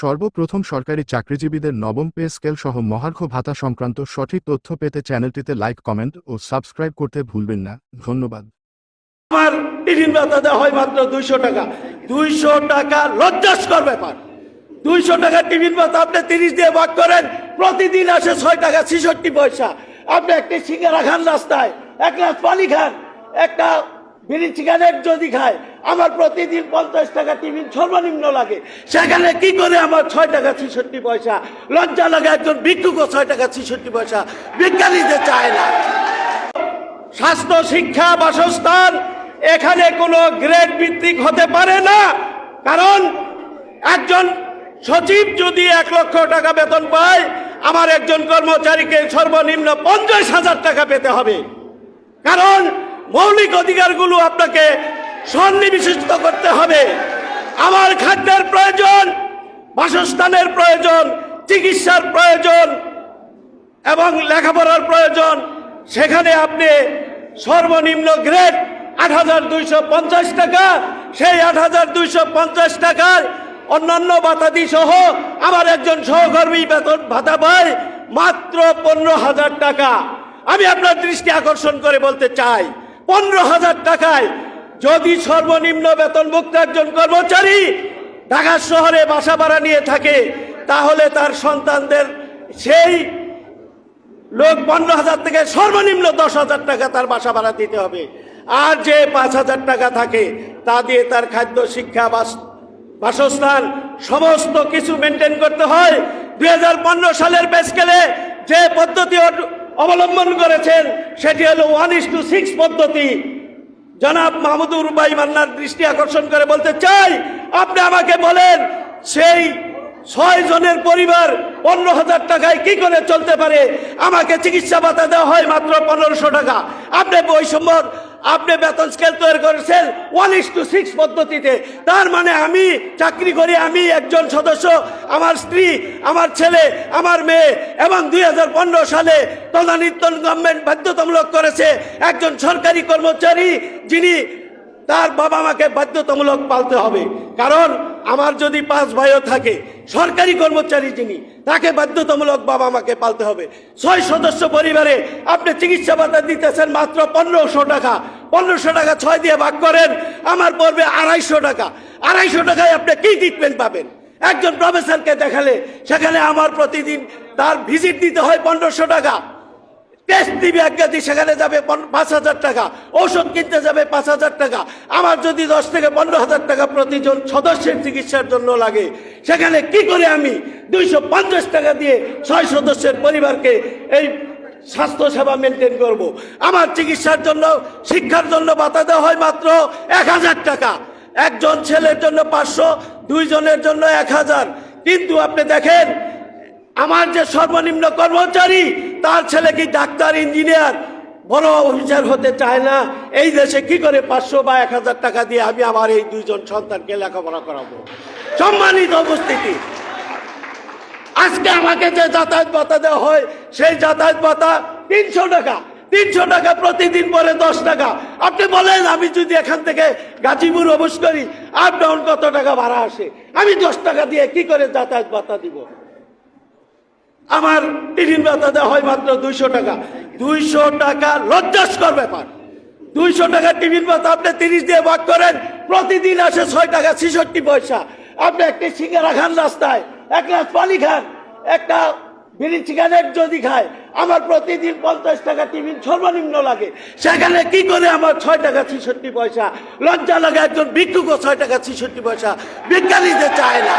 সর্বপ্রথম সরকারি চাকরিজীবীদের নবম পে স্কেল সহ মহার্ঘ ভাতা সংক্রান্ত সঠিক তথ্য পেতে চ্যানেলটিতে লাইক, কমেন্ট ও সাবস্ক্রাইব করতে ভুলবেন না। ধন্যবাদ। আমার টিফিন ভাতা দেওয়া হয় মাত্র দুইশো টাকা। দুইশো টাকা লজ্জাস্কর ব্যাপার। দুইশো টাকা টিফিন ভাতা আপনি তিরিশ দিয়ে ভাগ করেন, প্রতিদিন আসে ছয় টাকা ছেষট্টি পয়সা। আপনি একটি সিঙ্গারা খান রাস্তায়, এক গ্লাস পানি খান, একটা বিড়ি সিগারেট যদি খায়, আমার প্রতিদিন পঞ্চাশ টাকা টিফিন সর্বনিম্ন লাগে। সেখানে কি করে আমার ছয় টাকা ছেষট্টি পয়সা? লজ্জা লাগে একজন ভিক্ষুকও ছয় টাকা ছেষট্টি পয়সা। বিজ্ঞানীতে চায় না। স্বাস্থ্য, শিক্ষা, বাসস্থান, এখানে কোনো গ্রেড ভিত্তিক হতে পারে না। কারণ একজন সচিব যদি এক লক্ষ টাকা বেতন পায়, আমার একজন কর্মচারীকে সর্বনিম্ন পঞ্চাশ হাজার টাকা পেতে হবে। কারণ মৌলিক অধিকারগুলো আপনাকে সন্নিবিষ্ট করতে হবে। আমার খাদ্যের প্রয়োজন, বাসস্থানের প্রয়োজন, চিকিৎসার প্রয়োজন এবং লেখাপড়ার প্রয়োজন। সেখানে আপনি সর্বনিম্ন গ্রেড আট হাজার দুইশো পঞ্চাশ টাকা, সেই আট হাজার দুইশো পঞ্চাশ টাকার অন্যান্য বাতাদি সহ আমার একজন সহকর্মী বেতন ভাতা পায় মাত্র পনেরো হাজার টাকা। আমি আপনার দৃষ্টি আকর্ষণ করে বলতে চাই পনেরো হাজার টাকায় যদি সর্বনিম্ন বেতনভুক্ত একজন কর্মচারী ঢাকা শহরে বাসা ভাড়া নিয়ে থাকে, তাহলে তার সন্তানদের সেই লোক পনেরো হাজার থেকে সর্বনিম্ন দশ হাজার টাকা তার বাসা ভাড়া দিতে হবে। আর যে পাঁচ হাজার টাকা থাকে, তা দিয়ে তার খাদ্য, শিক্ষা, বাস, বাসস্থান, সমস্ত কিছু মেনটেন করতে হয়। দু হাজার পনেরো সালের বেসকেলে যে পদ্ধতি অবলম্বন করেছেন, সেটি হলো ওয়ান ইস টু সিক্স পদ্ধতি। জনাব মাহমুদুর ভাই মান্নার দৃষ্টি আকর্ষণ করে বলতে চাই, আপনি আমাকে বলেন, সেই ছয় জনের পরিবার পনেরো হাজার টাকায় কি করে চলতে পারে? আমাকে চিকিৎসা ভাতা দেওয়া হয় মাত্র পনেরোশো টাকা। আপনি বৈষম্য আপনি বেতন স্কেল তৈরি করেছেন ওয়ান ইস টু সিক্স পদ্ধতিতে। তার মানে আমি চাকরি করি, আমি একজন সদস্য, আমার স্ত্রী, আমার ছেলে, আমার মেয়ে, এবং দুই হাজার পনেরো সালে তদানীতন গভর্নমেন্ট বাধ্যতামূলক করেছে একজন সরকারি কর্মচারী, যিনি তার বাবা মাকে বাধ্যতামূলক পালতে হবে। কারণ আমার যদি পাঁচ ভাইও থাকে, সরকারি কর্মচারী যিনি, তাকে বাধ্যতামূলক বাবা মাকে পালতে হবে। ছয় সদস্য পরিবারে আপনি চিকিৎসা ভাতা দিতেছেন মাত্র পনেরোশো টাকা। পনেরোশো টাকা ছয় দিয়ে ভাগ করেন, আমার পড়বে আড়াইশো টাকা। আড়াইশো টাকায় আপনি কি ট্রিটমেন্ট পাবেন? একজন প্রফেসরকে দেখালে, সেখানে আমার প্রতিদিন তার ভিজিট দিতে হয় পনেরোশো টাকা। টেস্ট দিবে একগাদি সেখানে যাবে পাঁচ হাজার টাকা। ঔষধ কিনতে যাবে পাঁচ হাজার টাকা। আমার যদি দশ থেকে পনেরো হাজার টাকা প্রতিজন সদস্যের চিকিৎসার জন্য লাগে, সেখানে কি করে আমি দুইশো পঞ্চাশ টাকা দিয়ে ছয় সদস্যের পরিবারকে এই স্বাস্থ্য সেবা মেনটেন করব। আমার চিকিৎসার জন্য, শিক্ষার জন্য বাতা দেওয়া হয় মাত্র এক হাজার টাকা। একজন ছেলের জন্য পাঁচশো, দুইজনের জন্য এক হাজার। কিন্তু আপনি দেখেন, আমার যে সর্বনিম্ন কর্মচারী, তার ছেলে কি ডাক্তার, ইঞ্জিনিয়ার? বড় অফিসার হতে চায় না। এই দেশে কি করে পাঁচশো বা এক হাজার টাকা দিয়ে আমি আমার এই দুইজন সন্তানকে লেখাপড়া করাবো? সম্মানিত উপস্থিতি। আজকে আমাকে যে যাতায়াত ভাতা দেওয়া হয়, সেই যাতায়াত ভাতা তিনশো টাকা। তিনশো টাকা প্রতিদিন পরে দশ টাকা। আপনি বলেন, আমি যদি এখান থেকে গাজীপুর অবশ্য করি আপ ডাউন কত টাকা ভাড়া আসে? আমি দশ টাকা দিয়ে কি করে যাতায়াত ভাতা দিব? আমার টিফিন ভাতা দেওয়া হয় মাত্র দুইশো টাকা। দুইশো টাকা লজ্জাস্কর ব্যাপার। দুইশো টাকা টিফিন ভাতা আপনি তিরিশ দিয়ে ভাগ করেন, প্রতিদিন আসে ছয় টাকা ছেষট্টি পয়সা। আপনি একটি সিঙ্গারা খান রাস্তায় এক গ্লাস পানি খান। একটা বিড়ি সিগারেট যদি খায়, আমার প্রতিদিন পঞ্চাশ টাকা টিফিন সর্বনিম্ন লাগে। সেখানে কি করে আমার ছয় টাকা ছেষট্টি পয়সা? লজ্জা লাগে একজন ভিক্ষুকও ছয় টাকা ছেষট্টি পয়সা। বিজ্ঞানীদের চায় না।